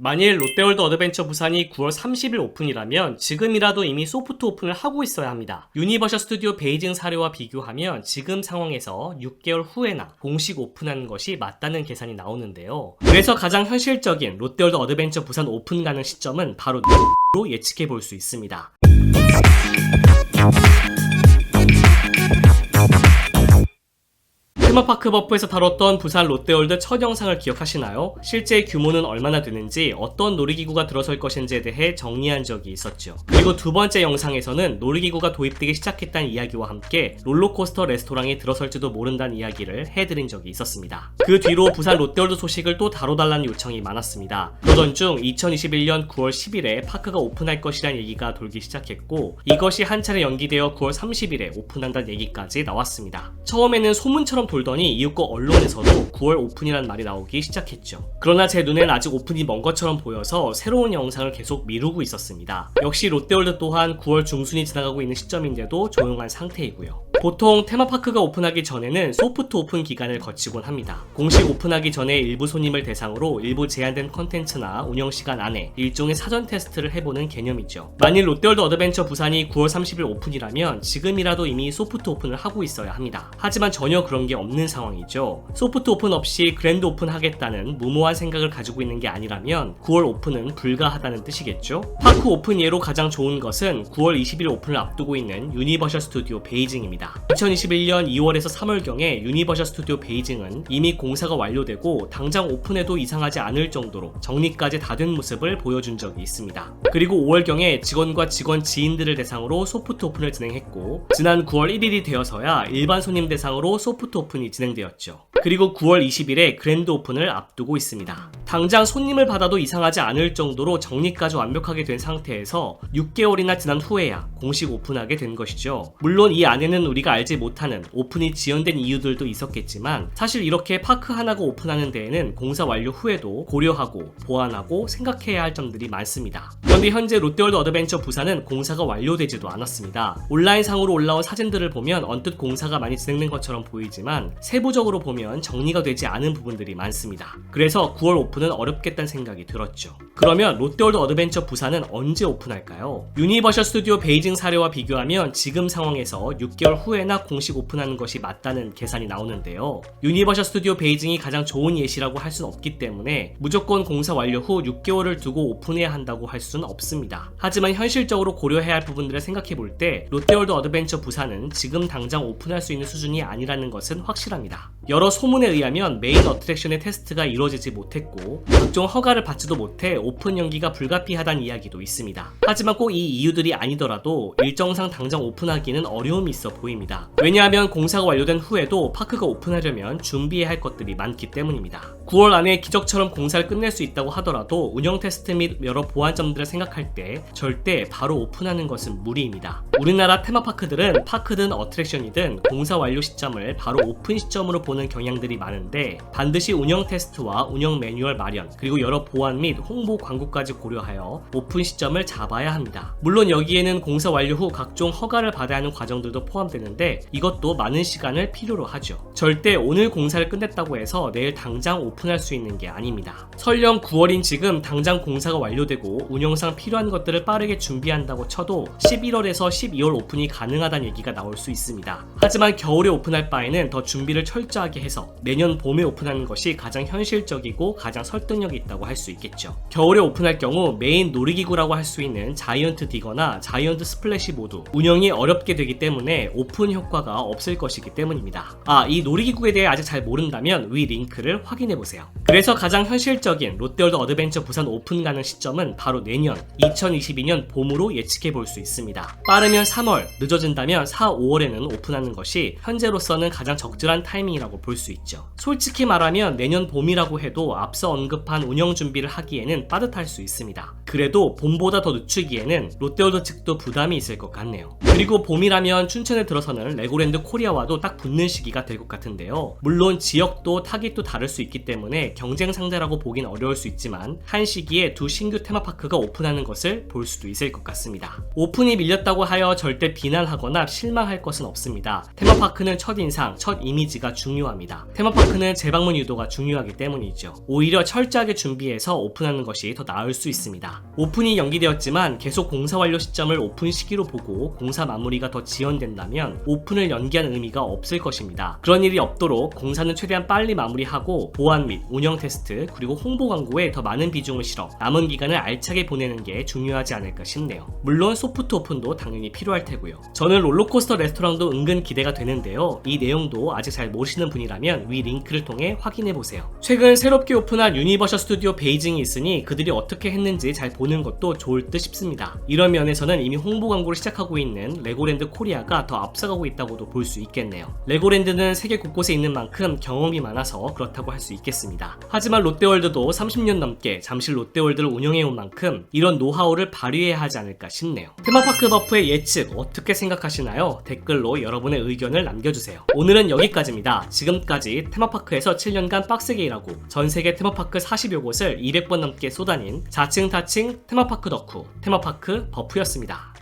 만일 롯데월드 어드벤처 부산이 9월 30일 오픈이라면 지금이라도 이미 소프트 오픈을 하고 있어야 합니다. 유니버셜 스튜디오 베이징 사례와 비교하면 지금 상황에서 6개월 후에나 공식 오픈하는 것이 맞다는 계산이 나오는데요. 그래서 가장 현실적인 롯데월드 어드벤처 부산 오픈 가능 시점은 바로 로 예측해 볼 수 있습니다. 테마파크 버프에서 다뤘던 부산 롯데월드 첫 영상을 기억하시나요? 실제 규모는 얼마나 되는지 어떤 놀이기구가 들어설 것인지에 대해 정리한 적이 있었죠. 그리고 두 번째 영상에서는 놀이기구가 도입되기 시작했다는 이야기와 함께 롤러코스터 레스토랑이 들어설지도 모른다는 이야기를 해드린 적이 있었습니다. 그 뒤로 부산 롯데월드 소식을 또 다뤄달라는 요청이 많았습니다. 그러던 중 2021년 9월 10일에 파크가 오픈할 것이라는 얘기가 돌기 시작했고 이것이 한 차례 연기되어 9월 30일에 오픈한다는 얘기까지 나왔습니다. 처음에는 소문처럼 돌 더니 이윽고 언론에서도 9월 오픈이라는 말이 나오기 시작했죠. 그러나 제 눈엔 아직 오픈이 먼 것처럼 보여서 새로운 영상을 계속 미루고 있었습니다. 역시 롯데월드 또한 9월 중순이 지나가고 있는 시점인데도 조용한 상태이고요. 보통 테마파크가 오픈하기 전에는 소프트 오픈 기간을 거치곤 합니다. 공식 오픈하기 전에 일부 손님을 대상으로 일부 제한된 컨텐츠나 운영 시간 안에 일종의 사전 테스트를 해보는 개념이죠. 만일 롯데월드 어드벤처 부산이 9월 30일 오픈이라면 지금이라도 이미 소프트 오픈을 하고 있어야 합니다. 하지만 전혀 그런 게 없는 상황이죠. 소프트 오픈 없이 그랜드 오픈 하겠다는 무모한 생각을 가지고 있는 게 아니라면 9월 오픈은 불가하다는 뜻이겠죠. 파크 오픈 예로 가장 좋은 것은 9월 20일 오픈을 앞두고 있는 유니버셜 스튜디오 베이징입니다. 2021년 2월에서 3월경에 유니버셜 스튜디오 베이징은 이미 공사가 완료되고 당장 오픈해도 이상하지 않을 정도로 정리까지 다 된 모습을 보여준 적이 있습니다. 그리고 5월경에 직원과 직원 지인들을 대상으로 소프트 오픈을 진행했고 지난 9월 1일이 되어서야 일반 손님 대상으로 소프트 오픈이 진행되었죠. 그리고 9월 20일에 그랜드 오픈을 앞두고 있습니다. 당장 손님을 받아도 이상하지 않을 정도로 정리까지 완벽하게 된 상태에서 6개월이나 지난 후에야 공식 오픈하게 된 것이죠. 물론 이 안에는 우리가 알지 못하는 오픈이 지연된 이유들도 있었겠지만 사실 이렇게 파크 하나가 오픈하는 데에는 공사 완료 후에도 고려하고 보완하고 생각해야 할 점들이 많습니다. 그런데 현재 롯데월드 어드벤처 부산은 공사가 완료되지도 않았습니다. 온라인상으로 올라온 사진들을 보면 언뜻 공사가 많이 진행된 것처럼 보이지만 세부적으로 보면 정리가 되지 않은 부분들이 많습니다. 그래서 9월 오픈 은 어렵겠다는 생각이 들었죠. 그러면 롯데월드 어드벤처 부산은 언제 오픈할까요? 유니버셜 스튜디오 베이징 사례와 비교하면 지금 상황에서 6개월 후에나 공식 오픈하는 것이 맞다는 계산이 나오는데요. 유니버셜 스튜디오 베이징이 가장 좋은 예시라고 할 수는 없기 때문에 무조건 공사 완료 후 6개월을 두고 오픈해야 한다고 할 수는 없습니다. 하지만 현실적으로 고려해야 할 부분들을 생각해 볼 때 롯데월드 어드벤처 부산은 지금 당장 오픈할 수 있는 수준이 아니라는 것은 확실합니다. 여러 소문에 의하면 메인 어트랙션의 테스트가 이루어지지 못했 고 각종 허가를 받지도 못해 오픈 연기가 불가피하다는 이야기도 있습니다. 하지만 꼭 이 이유들이 아니더라도 일정상 당장 오픈하기는 어려움이 있어 보입니다. 왜냐하면 공사가 완료된 후에도 파크가 오픈하려면 준비해야 할 것들이 많기 때문입니다. 9월 안에 기적처럼 공사를 끝낼 수 있다고 하더라도 운영 테스트 및 여러 보완점들을 생각할 때 절대 바로 오픈하는 것은 무리입니다. 우리나라 테마파크들은 파크든 어트랙션이든 공사 완료 시점을 바로 오픈 시점으로 보는 경향들이 많은데 반드시 운영 테스트와 운영 매뉴얼 마련 그리고 여러 보완 및 홍보 광고까지 고려하여 오픈 시점을 잡아야 합니다. 물론 여기에는 공사 완료 후 각종 허가를 받아야 하는 과정들도 포함되는데 이것도 많은 시간을 필요로 하죠. 절대 오늘 공사를 끝냈다고 해서 내일 당장 오픈할 수 있는 게 아닙니다. 설령 9월인 지금 당장 공사가 완료되고 운영상 필요한 것들을 빠르게 준비한다고 쳐도 11월에서 12월 오픈이 가능하다는 얘기가 나올 수 있습니다. 하지만 겨울에 오픈할 바에는 더 준비를 철저하게 해서 내년 봄에 오픈하는 것이 가장 현실적이고 가장 설득력이 있다고 할 수 있겠죠. 겨울에 오픈할 경우 메인 놀이기구라고 할 수 있는 자이언트 디거나 자이언트 스플래시 모두 운영이 어렵게 되기 때문에 오픈 효과가 없을 것이기 때문입니다. 아, 이 놀이기구에 대해 아직 잘 모른다면 위 링크를 확인해 보세요. 그래서 가장 현실적인 롯데월드 어드벤처 부산 오픈 가능 시점은 바로 내년 2022년 봄으로 예측해 볼 수 있습니다. 빠르면 3월, 늦어진다면 4, 5월에는 오픈하는 것이 현재로서는 가장 적절한 타이밍이라고 볼 수 있죠. 솔직히 말하면 내년 봄이라고 해도 앞서 언급한 운영 준비를 하기에는 빠듯할 수 있습니다. 그래도 봄보다 더 늦추기에는 롯데월드 측도 부담이 있을 것 같네요. 그리고 봄이라면 춘천에 들어서는 레고랜드 코리아와도 딱 붙는 시기가 될 것 같은데요. 물론 지역도 타깃도 다를 수 있기 때문에 경쟁 상대라고 보긴 어려울 수 있지만 한 시기에 두 신규 테마파크가 오픈하는 것을 볼 수도 있을 것 같습니다. 오픈이 밀렸다고 하여 절대 비난하거나 실망할 것은 없습니다. 테마파크는 첫인상, 첫 이미지가 중요합니다. 테마파크는 재방문 유도가 중요하기 때문이죠. 오히려 철저하게 준비해서 오픈하는 것이 더 나을 수 있습니다. 오픈이 연기되었지만 계속 공사 완료 시점을 오픈 시기로 보고 공사 마무리가 더 지연된다면 오픈을 연기한 의미가 없을 것입니다. 그런 일이 없도록 공사는 최대한 빨리 마무리하고 보안 및 운영 테스트 그리고 홍보 광고에 더 많은 비중을 실어 남은 기간을 알차게 보내는 게 중요하지 않을까 싶네요. 물론 소프트 오픈도 당연히 필요할 테고요. 저는 롤러코스터 레스토랑도 은근 기대가 되는데요. 이 내용도 아직 잘 모르시는 분이라면 위 링크를 통해 확인해 보세요. 최근 새롭게 오픈한 유니버셜 스튜디오 베이징이 있으니 그들이 어떻게 했는지 잘 보는 것도 좋을 듯 싶습니다. 이런 면에서는 이미 홍보 광고를 시작하고 있는 레고랜드 코리아가 더 앞서가고 있다고도 볼 수 있겠네요. 레고랜드는 세계 곳곳에 있는 만큼 경험이 많아서 그렇다고 할 수 있겠습니다. 하지만 롯데월드도 30년 넘게 잠실 롯데월드를 운영해온 만큼 이런 노하우를 발휘해야 하지 않을까 싶네요. 테마파크 버프의 예측 어떻게 생각하시나요? 댓글로 여러분의 의견을 남겨주세요. 오늘은 여기까지입니다. 지금까지 테마파크에서 7년간 빡세게 일하고 전 세계 테마파크 40여 곳을 200번 넘게 쏟아닌 자칭 타칭 테마파크 덕후 테마파크 버프였습니다.